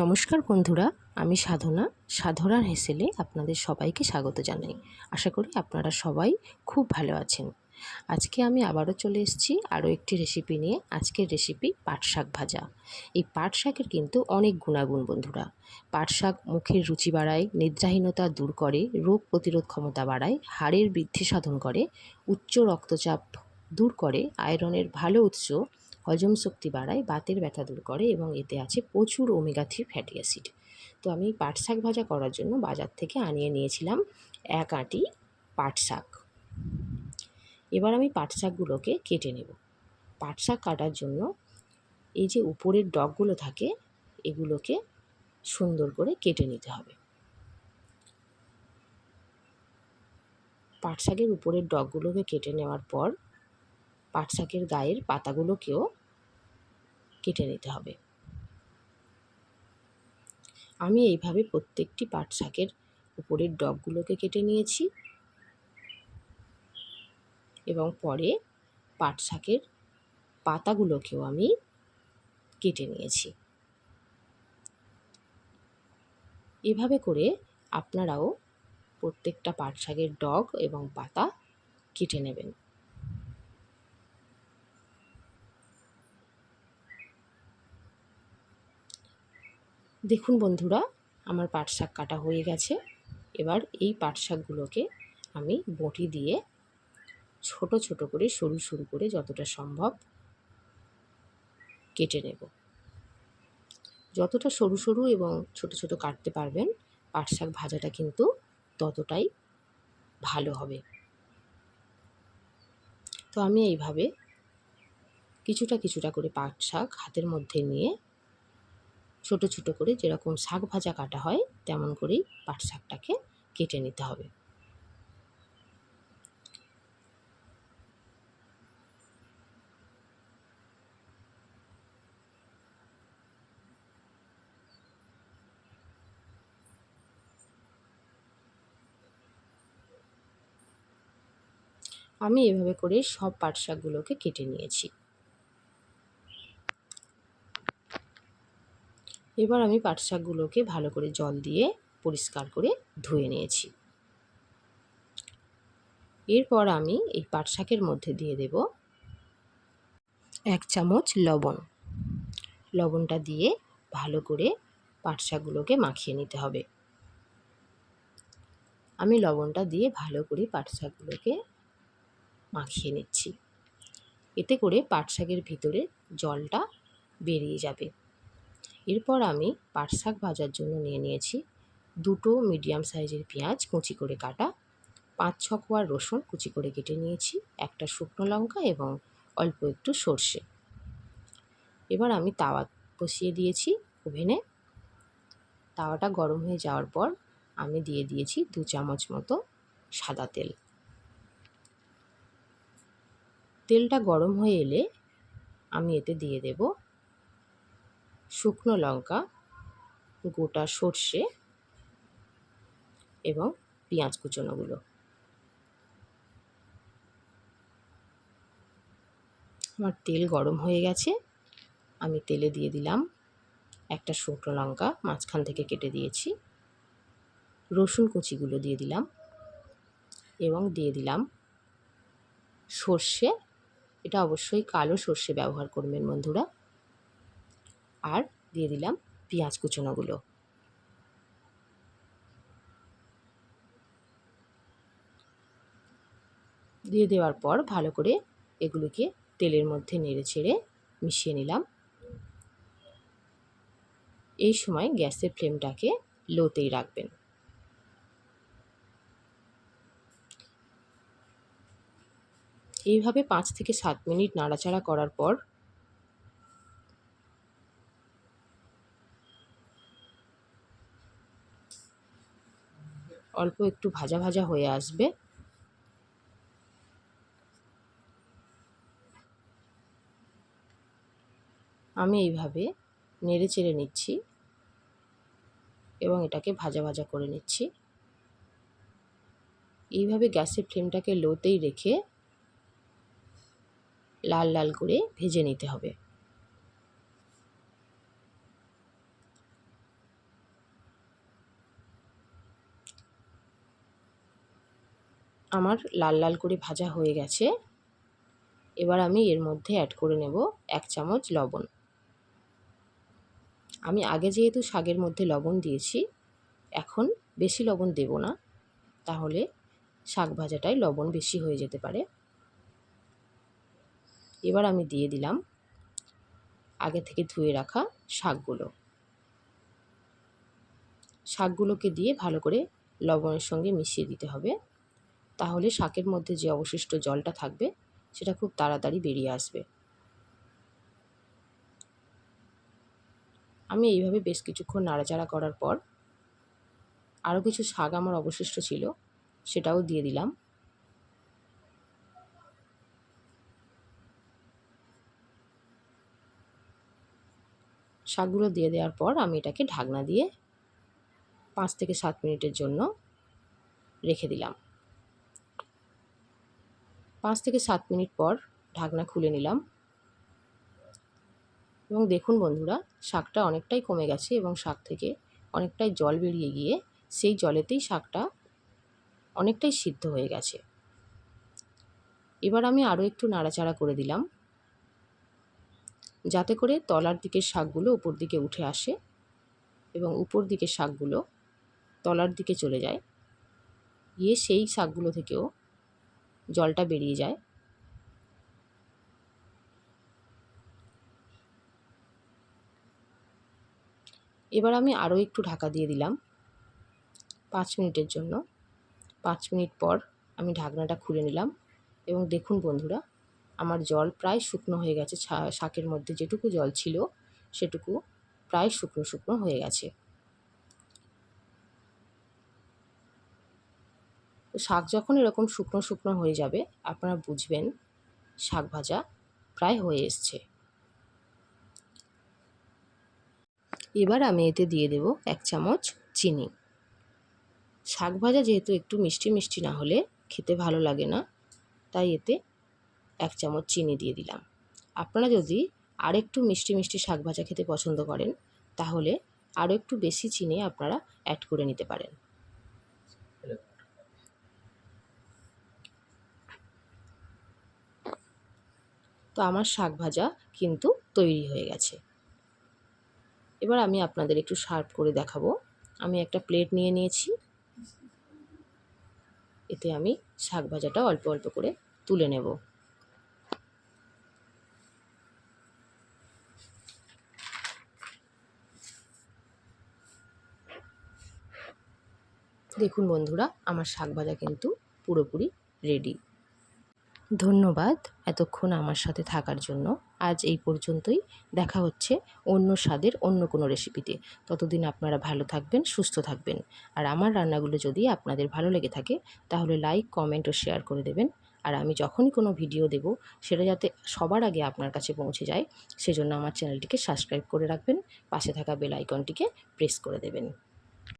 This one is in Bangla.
নমস্কার বন্ধুরা, আমি সাধনা, সাধনার হেসেলে আপনাদের সবাইকে স্বাগত জানাই। আশা করি আপনারা সবাই খুব ভালো আছেন। আজকে আমি আবারও চলে এসেছি আরও একটি রেসিপি নিয়ে, আজকের রেসিপি পাট শাক ভাজা। এই পাট শাকের কিন্তু অনেক গুণাগুণ বন্ধুরা। পাট শাক মুখের রুচি বাড়ায়, নিদ্রাহীনতা দূর করে, রোগ প্রতিরোধ ক্ষমতা বাড়ায়, হাড়ের বৃদ্ধি সাধন করে, উচ্চ রক্তচাপ দূর করে, আয়রনের ভালো উৎস হজম শক্তি বাড়ায়, বাতের ব্যথা দূর করে এবং এতে আছে প্রচুর ওমেগা থ্রি ফ্যাটি অ্যাসিড তো আমি পাট শাক ভাজা করার জন্য বাজার থেকে আনিয়ে নিয়েছিলাম এক আঁটি পাট শাক। এবার আমি পাট শাকগুলোকে কেটে নেব। পাট শাক কাটার জন্য এই যে উপরের ডগগুলো থাকে, এগুলোকে সুন্দর করে কেটে নিতে হবে। পাট শাকের উপরের ডগগুলোকে কেটে নেওয়ার পর পাট শাকের গায়ের পাতাগুলোকেও কেটে নিতে হবে। আমি এইভাবে প্রত্যেকটি পাট শাকের উপরের ডগগুলোকে কেটে নিয়েছি এবং পরে পাট শাকের পাতাগুলোকেও আমি কেটে নিয়েছি। এভাবে করে আপনারাও প্রত্যেকটা পাট শাকের ডগ এবং পাতা কেটে নেবেন। দেখুন বন্ধুরা, আমার পাট শাক কাটা হয়ে গেছে। এবার এই পাট শাকগুলোকে আমি বটি দিয়ে ছোট ছোট করে, সরু সরু করে যতটা সম্ভব কেটে নেব। যতটা সরু সরু এবং ছোট ছোট কাটতে পারবেন, পাট শাক ভাজাটা কিন্তু ততটাই ভালো হবে। তো আমি এইভাবে কিছুটা কিছুটা করে পাট শাক হাতের মধ্যে নিয়ে ছোট ছোট করে যেরকম শাক ভাজা কাটা হয়, তেমন করেই পাট শাকটাকে কেটে নিতে হবে। আমি এভাবে করে সব পাট শাকগুলোকে কেটে নিয়েছি। এবার আমি পাট শাকগুলোকে ভালো করে জল দিয়ে পরিষ্কার করে ধুয়ে নিয়েছি। এরপর আমি এই পাট শাকের মধ্যে দিয়ে দেব এক চামচ লবণ। লবণটা দিয়ে ভালো করে পাট শাকগুলোকে মাখিয়ে নিতে হবে। আমি লবণটা দিয়ে ভালো করে পাট শাকগুলোকে মাখিয়ে নিচ্ছি। এতে করে পাট শাকের ভিতরে জলটা বেরিয়ে যাবে। এরপর আমি পাট শাক ভাজার জন্য নিয়ে নিয়েছি দুটো মিডিয়াম সাইজের পেঁয়াজ কুচি করে কাটা, পাঁচ ছ রসুন কুচি করে কেটে নিয়েছি, একটা শুকনো লঙ্কা এবং অল্প একটু সর্ষে। এবার আমি তাওয়া বসিয়ে দিয়েছি ওভেনে। তাওয়াটা গরম হয়ে যাওয়ার পর আমি দিয়ে দিয়েছি দু চামচ মতো সাদা তেল। তেলটা গরম হয়ে এলে আমি এতে দিয়ে দেব শুকনো লঙ্কা, গোটা সর্ষে এবং পেঁয়াজ কুচোনোগুলো। আমার তেল গরম হয়ে গেছে। আমি তেলে দিয়ে দিলাম একটা শুকনো লঙ্কা, মাঝখান থেকে কেটে দিয়েছি। রসুন কুচিগুলো দিয়ে দিলাম এবং দিয়ে দিলাম সর্ষে। এটা অবশ্যই কালো সর্ষে ব্যবহার করবেন বন্ধুরা। আর দিয়ে দিলাম পেঁয়াজ কুচোনোগুলো। দিয়ে দেওয়ার পর ভালো করে এগুলিকে তেলের মধ্যে নেড়ে ছেড়ে মিশিয়ে নিলাম। এই সময় গ্যাসের ফ্লেমটাকে লোতেই রাখবেন। এইভাবে পাঁচ থেকে সাত মিনিট নাড়াচাড়া করার পর অল্প একটু ভাজা ভাজা হয়ে আসবে। আমি এইভাবে নেড়ে চেড়ে নিচ্ছি এবং এটাকে ভাজা ভাজা করে নিচ্ছি। এইভাবে গ্যাসের ফ্লেমটাকে লোতেই রেখে লাল লাল করে ভেজে নিতে হবে। আমার লাল লাল করে ভাজা হয়ে গেছে। এবার আমি এর মধ্যে অ্যাড করে নেব এক চামচ লবণ। আমি আগে যেহেতু শাকের মধ্যে লবণ দিয়েছি, এখন বেশি লবণ দেব না। তাহলে শাক ভাজাটায় লবণ বেশি হয়ে যেতে পারে। এবার আমি দিয়ে দিলাম আগে থেকে ধুয়ে রাখা শাকগুলো। শাকগুলোকে দিয়ে ভালো করে লবণের সঙ্গে মিশিয়ে দিতে হবে। তাহলে শাকের মধ্যে যে অবশিষ্ট জলটা থাকবে, সেটা খুব তাড়াতাড়ি বেরিয়ে আসবে। আমি এইভাবে বেশ কিছুক্ষণ নাড়াচাড়া করার পর আরও কিছু শাক আমার অবশিষ্ট ছিল, সেটাও দিয়ে দিলাম। শাকগুলো দিয়ে দেওয়ার পর আমি এটাকে ঢাকনা দিয়ে পাঁচ থেকে সাত মিনিটের জন্য রেখে দিলাম। পাঁচ থেকে সাত মিনিট পর ঢাকনা খুলে নিলাম। এবং দেখুন বন্ধুরা, শাকটা অনেকটাই কমে গেছে এবং শাক থেকে অনেকটাই জল বেরিয়ে গিয়ে সেই জলেতেই শাকটা অনেকটাই সিদ্ধ হয়ে গেছে। এবার আমি আরও একটু নাড়াচাড়া করে দিলাম, যাতে করে তলার দিকের শাকগুলো উপর দিকে উঠে আসে এবং উপর দিকের শাকগুলো তলার দিকে চলে যায়। গিয়ে সেই শাকগুলো থেকেও জলটা বেরিয়ে যায়। এবার আমি আরও একটু ঢাকা দিয়ে দিলাম পাঁচ মিনিটের জন্য। পাঁচ মিনিট পর আমি ঢাকনাটা খুলে নিলাম এবং দেখুন বন্ধুরা, আমার জল প্রায় শুকনো হয়ে গেছে শাকের মধ্যে যেটুকু জল ছিল সেটুকু প্রায় শুকনো শুকনো হয়ে গেছে। শাক যখন এরকম শুকনো শুকনো হয়ে যাবে, আপনারা বুঝবেন শাক ভাজা প্রায় হয়ে এসছে। এবার আমি এতে দিয়ে দেব এক চামচ চিনি। শাক ভাজা যেহেতু একটু মিষ্টি মিষ্টি না হলে খেতে ভালো লাগে না, তাই এতে এক চামচ চিনি দিয়ে দিলাম। আপনারা যদি আর একটু মিষ্টি মিষ্টি শাক ভাজা খেতে পছন্দ করেন, তাহলে আরও একটু বেশি চিনি আপনারা অ্যাড করে নিতে পারেন। তো আমার শাক ভাজা কিন্তু তৈরি হয়ে গেছে। এবার আমি আপনাদের একটু সার্ভ করে দেখাবো। আমি একটা প্লেট নিয়ে নিয়েছি। এতে আমি শাক ভাজাটা অল্প অল্প করে তুলে নেব। দেখুন বন্ধুরা, আমার শাক ভাজা কিন্তু পুরোপুরি রেডি। ধন্যবাদ এতক্ষণ আমার সাথে থাকার জন্য। আজ এই পর্যন্তই। দেখা হচ্ছে অন্য স্বাদের অন্য কোনো রেসিপিতে ততদিন আপনারা ভালো থাকবেন, সুস্থ থাকবেন। আর আমার রান্নাগুলো যদি আপনাদের ভালো লেগে থাকে, তাহলে লাইক কমেন্ট ও শেয়ার করে দেবেন। আর আমি যখনই কোনো ভিডিও দেব, সেটা যাতে সবার আগে আপনার কাছে পৌঁছে যায়, সেজন্য আমার চ্যানেলটিকে সাবস্ক্রাইব করে রাখবেন। পাশে থাকা বেল আইকনটিকে প্রেস করে দেবেন।